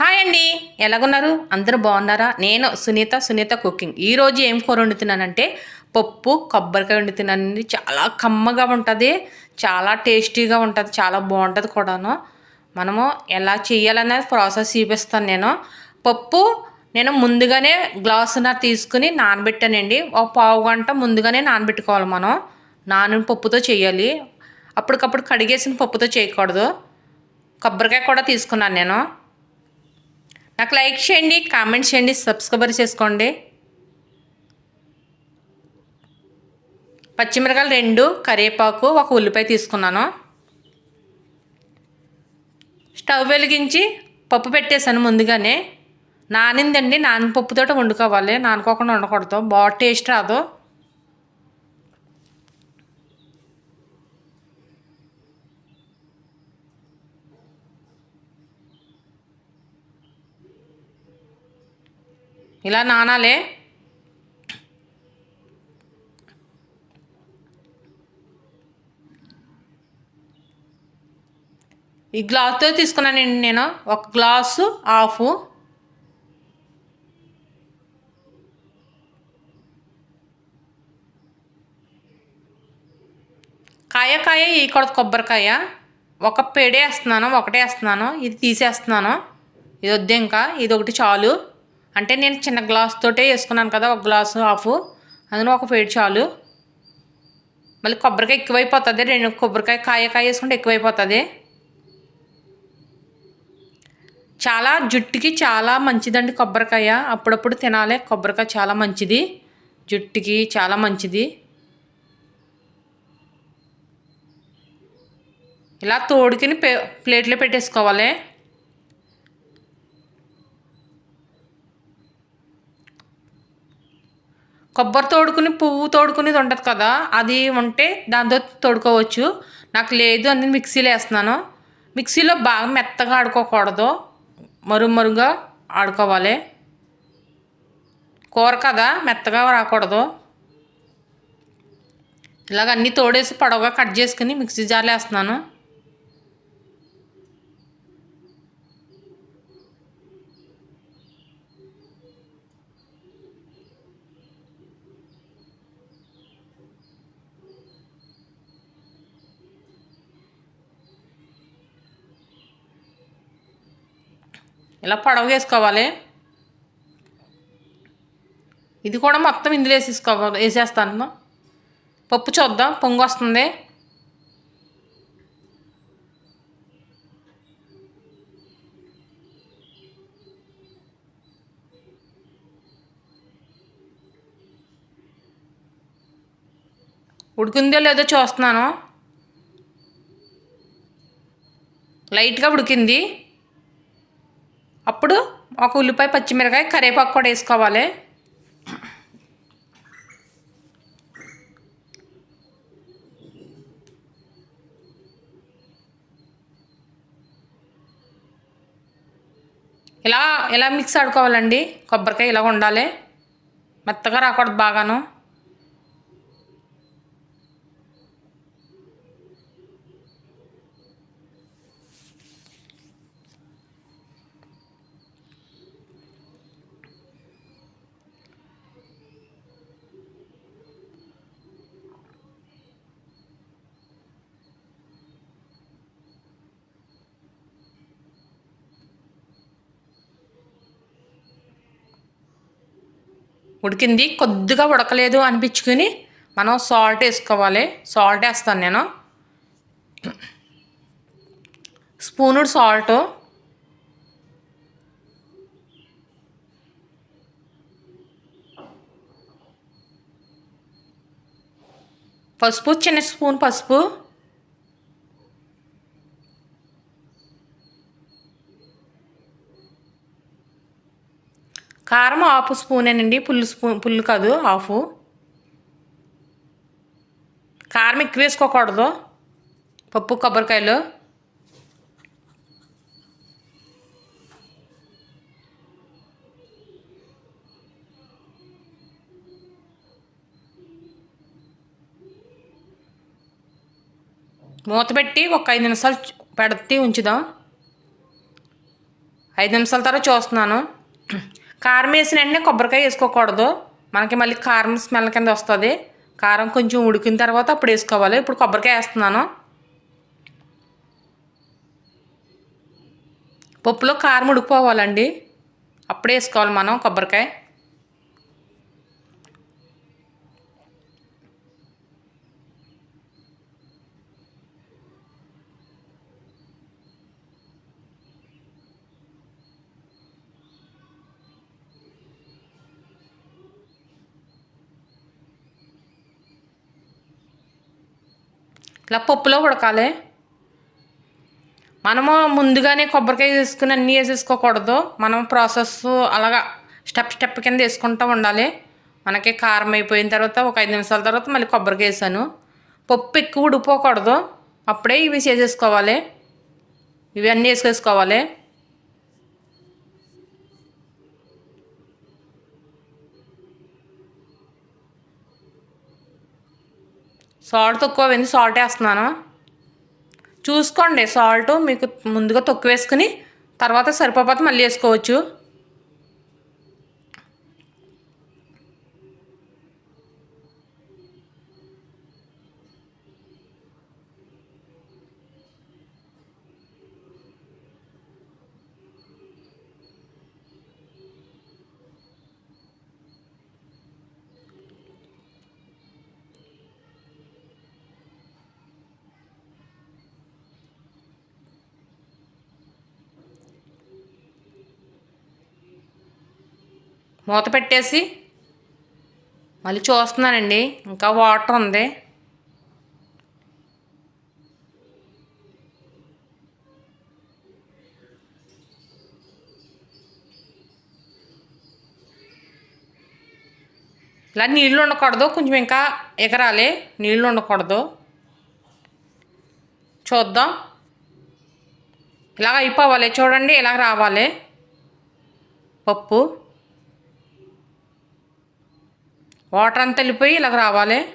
Hi అండి. ఎలాగున్నారు? అందరూ బాగున్నారా? నేను సునీత సునీత కుకింగ్. ఈరోజు ఏం కూర వండుతున్నానంటే పప్పు కొబ్బరికాయ వండుతున్నానండి. చాలా కమ్మగా ఉంటుంది చాలా టేస్టీగా ఉంటుంది చాలా బాగుంటుంది కూడాను. మనము ఎలా చేయాలనే ప్రాసెస్ చూపిస్తాను నేను. పప్పు నేను ముందుగానే గ్లాసున తీసుకుని నానబెట్టానండి. ఒక పావు గంట ముందుగానే నానబెట్టుకోవాలి మనం. నానిన పప్పుతో చేయాలి. అప్పటికప్పుడు కడిగేసిన పప్పుతో చేయకూడదు. కొబ్బరికాయ కూడా తీసుకున్నాను నేను. నాకు లైక్ చేయండి కామెంట్ చేయండి సబ్స్క్రైబర్ చేసుకోండి. పచ్చిమిరకాయలు రెండు కరివేపాకు ఒక ఉల్లిపాయ తీసుకున్నాను. స్టవ్ వెలిగించి పప్పు పెట్టేశాను ముందుగానే. నానిందండి నానపప్పుతో వండుకోవాలి నానుకోకుండా వండకూడదు. బాగా టేస్ట్ రాదు. ఇలా నానాలే. ఈ గ్లాస్తో తీసుకున్నానండి నేను ఒక గ్లాసు హాఫ్ కాయ కాయ ఈ కొడత కొబ్బరికాయ. ఒక పేడే వేస్తున్నాను ఒకటే వేస్తున్నాను ఇది తీసేస్తున్నాను. ఇది వద్దు ఇంకా ఇది ఒకటి చాలు. అంటే నేను చిన్న గ్లాస్ తోటే వేసుకున్నాను కదా ఒక గ్లాసు హాఫ్. అందులో ఒక పేడు చాలు. మళ్ళీ కొబ్బరికాయ ఎక్కువైపోతుంది రెండు కొబ్బరికాయ కాయ కాయ వేసుకుంటే ఎక్కువైపోతుంది. చాలా జుట్టుకి చాలా మంచిదండి కొబ్బరికాయ. అప్పుడప్పుడు తినాలి కొబ్బరికాయ చాలా మంచిది. జుట్టుకి చాలా మంచిది. ఇలా తోడుకిని ప్లేట్లో పెట్టేసుకోవాలి. కొబ్బరి తోడుకుని పువ్వు తోడుకునేది ఉంటుంది కదా. అది ఉంటే దాంతో తోడుకోవచ్చు. నాకు లేదు అని మిక్సీలో వేస్తున్నాను. మిక్సీలో బాగా మెత్తగా ఆడుకోకూడదు. మరుగు మరుగా ఆడుకోవాలి. కూర కదా మెత్తగా రాకూడదు. ఇలాగ అన్నీ తోడేసి పొడవుగా కట్ చేసుకుని మిక్సీ జార్లో వేస్తున్నాను. ఇలా పొడవు వేసుకోవాలి? ఇది కూడా మొత్తం ఇందులో వేసేసుకోవాలి వేసేస్తాను పప్పు చూద్దాం పొంగు వస్తుంది. ఉడికిందో లేదో చూస్తున్నాను. లైట్గా ఉడికింది. అప్పుడు ఒక ఉల్లిపాయ పచ్చిమిరకాయ కరివేపాకు కూడా వేసుకోవాలి. ఇలా ఇలా మిక్స్ ఆడుకోవాలండి. కొబ్బరికాయ ఇలా ఉండాలి. మెత్తగా రాకూడదు బాగాను. ఉడికింది. కొద్దిగా ఉడకలేదు అనిపించుకుని మనం సాల్ట్ వేసుకోవాలి. సాల్ట్ వేస్తాను నేను. స్పూనుడు సాల్ట్. పసుపు చిన్న స్పూన్ పసుపు. కారం హాఫ్ స్పూనేనండి పుల్లు స్పూన్ పుల్లు కాదు హాఫ్ కారం ఎక్కువ వేసుకోకూడదు పప్పు కొబ్బరికాయలు. మూత పెట్టి ఒక ఐదు నిమిషాలు పెడితే ఉంచుదాం. ఐదు నిమిషాల తర్వాత చూస్తున్నాను. కారం వేసిన వెంటనే కొబ్బరికాయ వేసుకోకూడదు. మనకి మళ్ళీ కారం స్మెల్ కింద వస్తుంది. కారం కొంచెం ఉడికిన తర్వాత అప్పుడు వేసుకోవాలి. ఇప్పుడు కొబ్బరికాయ వేస్తున్నాను. పప్పులో కారం ఉడికిపోవాలండి. అప్పుడే వేసుకోవాలి మనం కొబ్బరికాయ. ఇలా పప్పులో ఉడకాలి. మనము ముందుగానే కొబ్బరికాయ వేసుకుని అన్నీ వేసేసుకోకూడదు. మనం ప్రాసెస్ అలాగా స్టెప్ స్టెప్ కింద వేసుకుంటూ ఉండాలి. మనకి కారం అయిపోయిన తర్వాత ఒక ఐదు నిమిషాల తర్వాత మళ్ళీ కొబ్బరికాయ వేసాను. పప్పు ఎక్కువ ఉడిపోకూడదు అప్పుడే ఇవి చేసేసుకోవాలి. ఇవన్నీ అన్నీ వేసేసుకోవాలి. సాల్ట్ తక్కువ అయింది సాల్ట్ వేస్తున్నాను. చూసుకోండి సాల్ట్ మీకు ముందుగా తక్కువ వేసుకుని తర్వాత సరిపోతే మళ్ళీ వేసుకోవచ్చు. మూత పెట్టేసి మళ్ళీ చూస్తున్నానండి. ఇంకా వాటర్ ఉంది. ఇలా నీళ్ళు ఉండకూడదు. కొంచెం ఇంకా ఎగరాలి. నీళ్ళు ఉండకూడదు. చూద్దాం. ఇలాగ అయిపోవాలి. చూడండి ఇలాగ రావాలి. పప్పు. వాటర్ అంతా వెళ్ళిపోయి ఇలాగ రావాలి.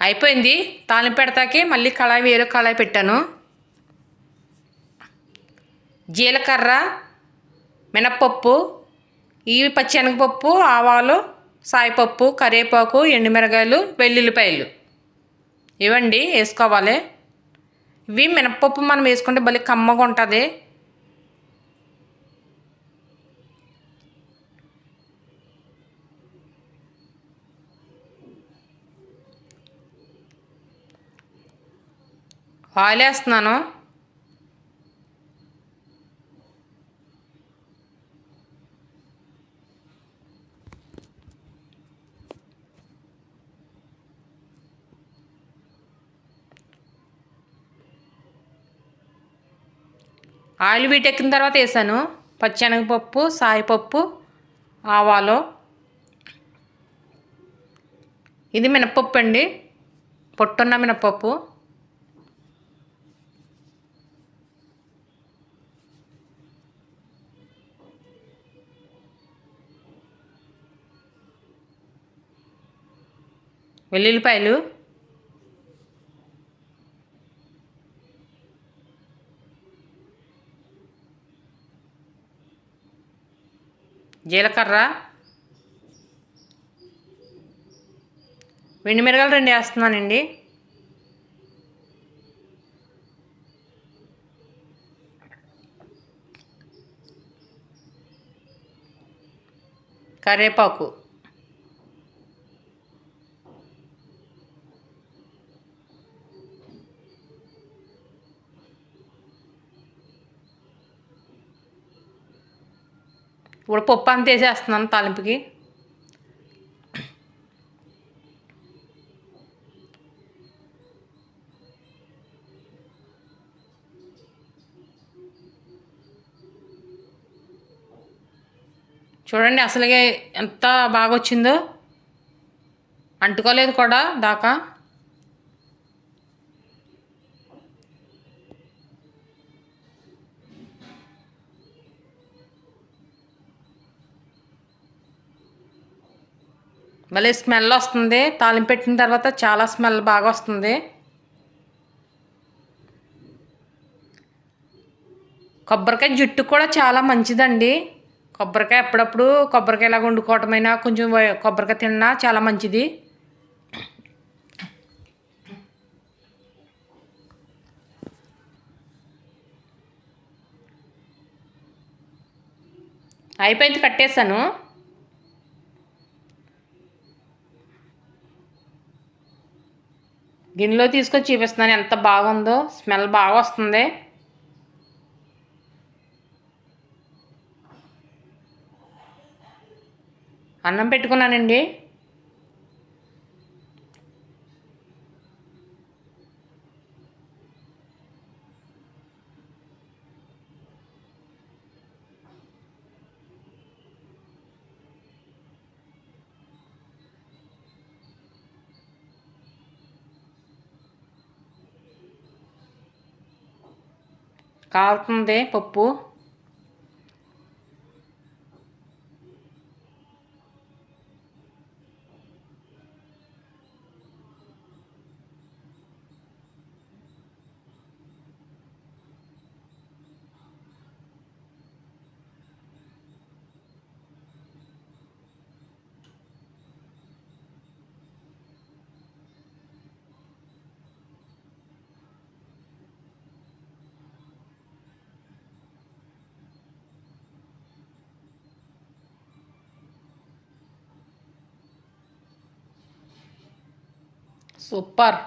అయిపోయింది. తాలింపు పెడతాకి మళ్ళీ కళాయి వేరే కళాయి పెట్టాను. జీలకర్ర మినప్పప్పు ఇవి పచ్చెనగపప్పు ఆవాలు సాయిపప్పు కరివేపాకు ఎండుమిరగాయలు వెల్లుల్లిపాయలు. ఇవండి వేసుకోవాలి. ఇవి మినప్పప్పు మనం వేసుకుంటే భలే కమ్మగా ఉంటుంది. ఆయిల్ వేస్తున్నాను ఆయిల్ వీటెక్కిన తర్వాత వేసాను. పచ్చెనగపప్పు సాయిపప్పు ఆవాలు. ఇది మినపప్పు అండి. పొట్టున్న మినపప్పు. వెల్లుల్లిపాయలు. జీలకర్ర. వెండి మిరగాలు రెండు వేస్తున్నానండి. కరివేపాకు ఇప్పుడు పప్పు అంత వేసేస్తున్నాను తాలింపుకి. చూడండి అసలుగా ఎంత బాగా వచ్చిందో అంటుకోలేదు కూడా దాకా. మళ్ళీ స్మెల్ వస్తుంది. తాలింపు పెట్టిన తర్వాత చాలా స్మెల్ బాగా వస్తుంది. కొబ్బరికాయ జుట్టు కూడా చాలా మంచిదండి. కొబ్బరికాయ అప్పుడప్పుడు కొబ్బరికాయ ఇలాగ వండుకోవటమైనా కొంచెం కొబ్బరికాయ తిన్నా చాలా మంచిది. అయిపోయింది కట్టేశాను. గిన్నెలో తీసుకొని చూపిస్తున్నాను. ఎంత బాగుందో. స్మెల్ బాగా వస్తుంది. అన్నం పెట్టుకున్నానండి. కాలుతుంది పప్పు. సూపర్.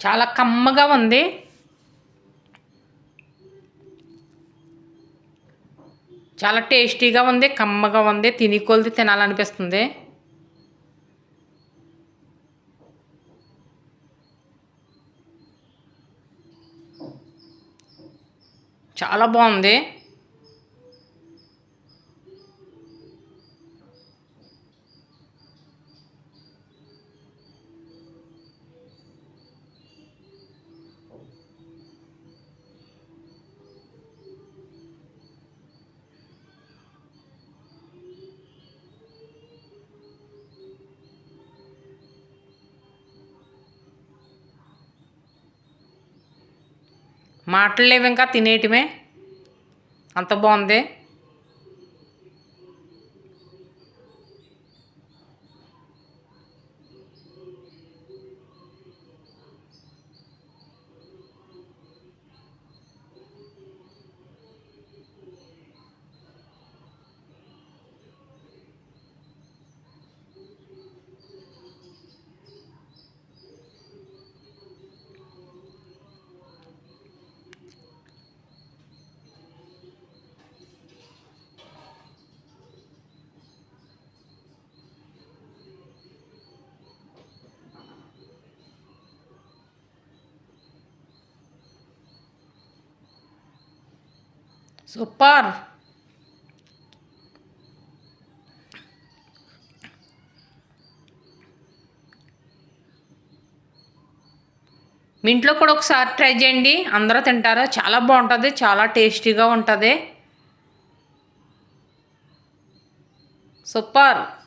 చాలా కమ్మగా ఉంది. చాలా టేస్టీగా ఉంది కమ్మగా ఉంది తిని కొలిది తినాలనిపిస్తుంది. చాలా బాగుంది. మాటలు లేవు ఇంకా తినేయటమే అంత బాగుంది. సూపర్. మీ ఇంట్లో కూడా ఒకసారి ట్రై చేయండి. అందరూ తింటారు? చాలా బాగుంటుంది. చాలా టేస్టీగా ఉంటుంది. సూపర్.